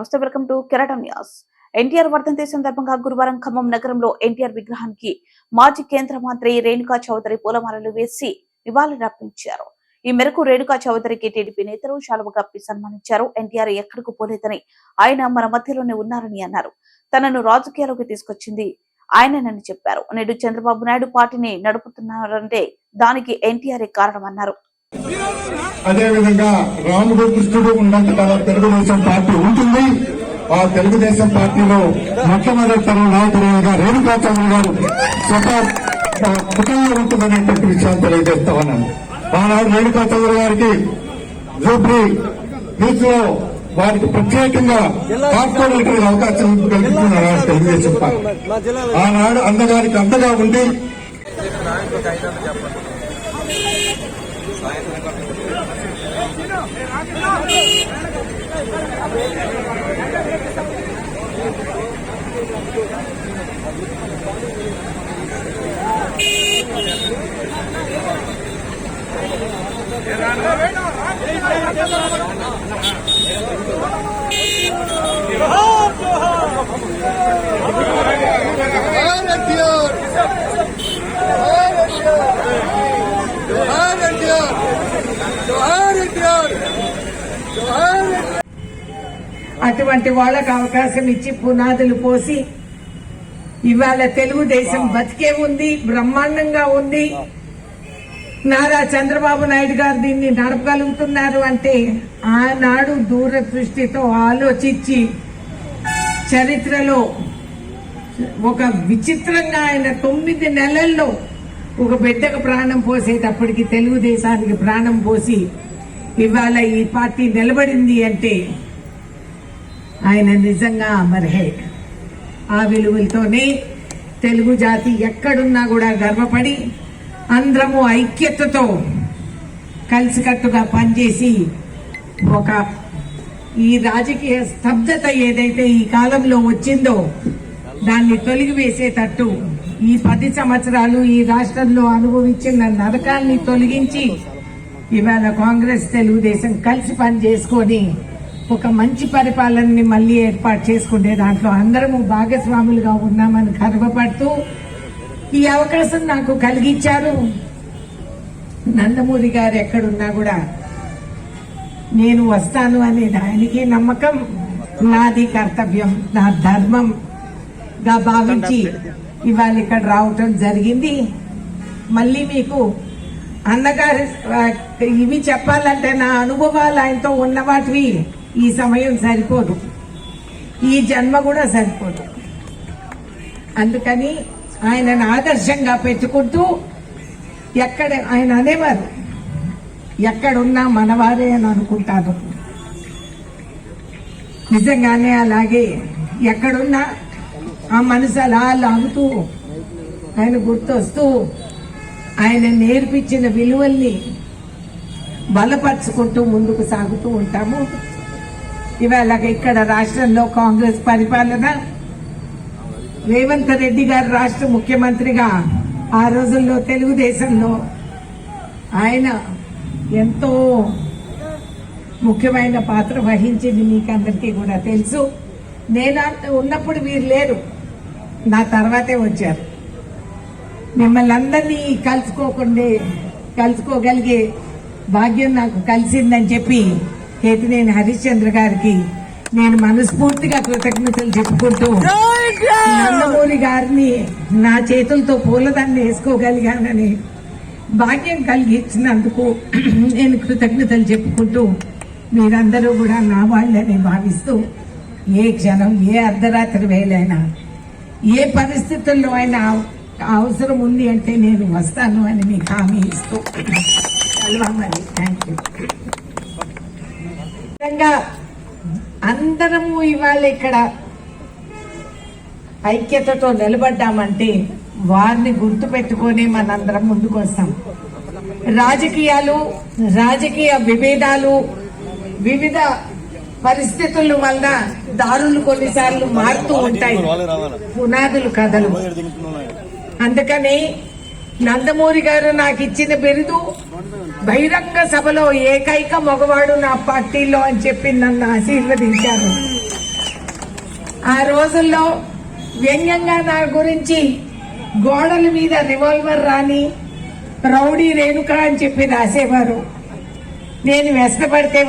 నమస్తే welcome to Keratam news. NTR వర్ధంతి సందర్భంగా గురువారం ఖమ్మం నగరంలో ఎన్టీఆర్ విగ్రహానికి మాజీ కేంద్ర మంత్రి రేణుకా చౌదరి పూలమాలలు వేసి నివాళులర్పించారు ఈ మేరకు రేణుకా చౌదరికి టీడీపీ నేతలు శాలువ కప్పి సన్మానించారు. ఎన్టీఆర్ ఎక్కడకు పోలేదని ఆయన మన మధ్యలోనే ఉన్నారని అన్నారు. తనను రాజకీయాల్లోకి తీసుకొచ్చింది ఆయననని చెప్పారు. నేడు చంద్రబాబు నాయుడు పార్టీని నడుపుతున్నారంటే దానికి ఎన్టీఆర్ కారణమన్నారు అదేవిధంగా రాముడు కృష్ణుడు ఉన్నంత తెలుగుదేశం పార్టీ ఉంటుంది. ఆ తెలుగుదేశం పార్టీలో మొట్టమొదటి తరం నాయకుడిగా రేణుకా చౌదరి గారు స్వతహా కుటుంబంలో ఉంటుందనేటువంటి విషయాన్ని తెలియజేస్తా ఉన్నాను. ఆనాడు రేణుకా చౌదరి గారికి జూబ్లీ బీచ్లో వారికి ప్రత్యేకంగా కాపాడేటువంటి అవకాశం కల్పించిన తెలుగుదేశం పార్టీ. ఆనాడు అందగారికి అందగా ఉండి Ahora, Dios. అటువంటి వాళ్ళకు అవకాశం ఇచ్చి పునాదులు పోసి ఇవాళ తెలుగుదేశం బతికే ఉంది బ్రహ్మాండంగా ఉంది. నారా చంద్రబాబు నాయుడు గారు దీన్ని నడపగలుగుతున్నారు అంటే ఆనాడు దూరదృష్టితో ఆలోచించి చరిత్రలో ఒక విచిత్రంగా ఆయన తొమ్మిది నెలల్లో ఒక బిడ్డకు ప్రాణం పోసేటప్పటికి తెలుగుదేశానికి ప్రాణం పోసి ఇవాళ ఈ పార్టీ నిలబడింది అంటే ఆయన నిజంగా అమర్హే ఆ విలువలతోనే తెలుగు జాతి ఎక్కడున్నా కూడా గర్వపడి అందరము ఐక్యతతో కలిసికట్టుగా పనిచేసి ఒక ఈ రాజకీయ స్తబ్దత ఏదైతే ఈ కాలంలో వచ్చిందో దాన్ని తొలగివేసేటట్టు ఈ పది సంవత్సరాలు ఈ రాష్ట్రంలో అనుభవించిన నరకాన్ని తొలగించి ఇవాళ కాంగ్రెస్ తెలుగుదేశం కలిసి పని చేసుకొని ఒక మంచి పరిపాలనని మళ్ళీ ఏర్పాటు చేసుకునే దాంట్లో అందరము భాగస్వాములుగా ఉన్నామని గర్వపడుతూ ఈ అవకాశం నాకు కలిగించారు నందమూరి గారు ఎక్కడున్నా కూడా నేను వస్తాను అనేది ఆయనకి నమ్మకం నాది కర్తవ్యం నా ధర్మంగా భావించి ఇవాళ ఇక్కడ రావటం జరిగింది. మళ్ళీ మీకు అన్నగారు ఇవి చెప్పాలంటే నా అనుభవాలు ఆయనతో ఉన్న వాటివి. ఈ సమయం సరిపోదు. ఈ జన్మ కూడా సరిపోదు. అందుకని ఆయనను ఆదర్శంగా పెట్టుకుంటూ ఎక్కడ ఆయన అనేవారు? ఎక్కడున్నా మనవారే అని అనుకుంటాను. నిజంగానే అలాగే ఎక్కడున్నా ఆ మనసు అలా లాగుతూ ఆయన గుర్తొస్తూ ఆయన నేర్పించిన విలువల్ని బలపరుచుకుంటూ ముందుకు సాగుతూ ఉంటాము. ఇవాళ ఇక్కడ రాష్ట్రంలో కాంగ్రెస్ పరిపాలన రేవంత్ రెడ్డి గారు రాష్ట్ర ముఖ్యమంత్రిగా ఆ రోజుల్లో తెలుగుదేశంలో ఆయన ఎంతో ముఖ్యమైన పాత్ర వహించింది మీకు అందరికీ కూడా తెలుసు. నేను ఉన్నప్పుడు వీరు లేరు. నా తర్వాతే వచ్చారు. మిమ్మల్ని అందరినీ కలుసుకోకుండా కలుసుకోగలిగే భాగ్యం నాకు కలిసిందని చెప్పి కేతినేని హరిశ్చంద్ర గారికి నేను మనస్ఫూర్తిగా కృతజ్ఞతలు చెప్పుకుంటూ నందమూరి గారిని నా చేతులతో పూలదండ వేసుకోగలిగానని భాగ్యం కలిగించినందుకు నేను కృతజ్ఞతలు చెప్పుకుంటూ మీరందరూ కూడా నా వాళ్ళని భావిస్తూ ఏ క్షణం ఏ అర్ధరాత్రి వేలైనా ఏ పరిస్థితుల్లో అయినా అవసరం ఉంది అంటే నేను వస్తాను అని మీకు హామీ ఇస్తూ. కలవమని థ్యాంక్ యూ విధంగా అందరము ఇవాళ ఇక్కడ ఐక్యతతో నిలబడ్డామంటే వారిని గుర్తు పెట్టుకొని మనందరం ముందుకు వస్తాం. రాజకీయాలు రాజకీయ విభేదాలు వివిధ పరిస్థితుల వల్ల దారులు కొన్నిసార్లు మారుతూ ఉంటాయి. పునాదులు కథలు. అందుకని నందమూరి గారు నాకు ఇచ్చిన బిరుదు. బహిరంగ సభలో ఏకైక మగవాడు నా పార్టీలో అని చెప్పి నన్ను ఆశీర్వదించారు. ఆ రోజుల్లో వ్యంగ్యంగా నా గురించి గోడల మీద రివాల్వర్ రాని రౌడీ రేణుక అని చెప్పి రాసేవారు. నేను వ్యస్తపడితే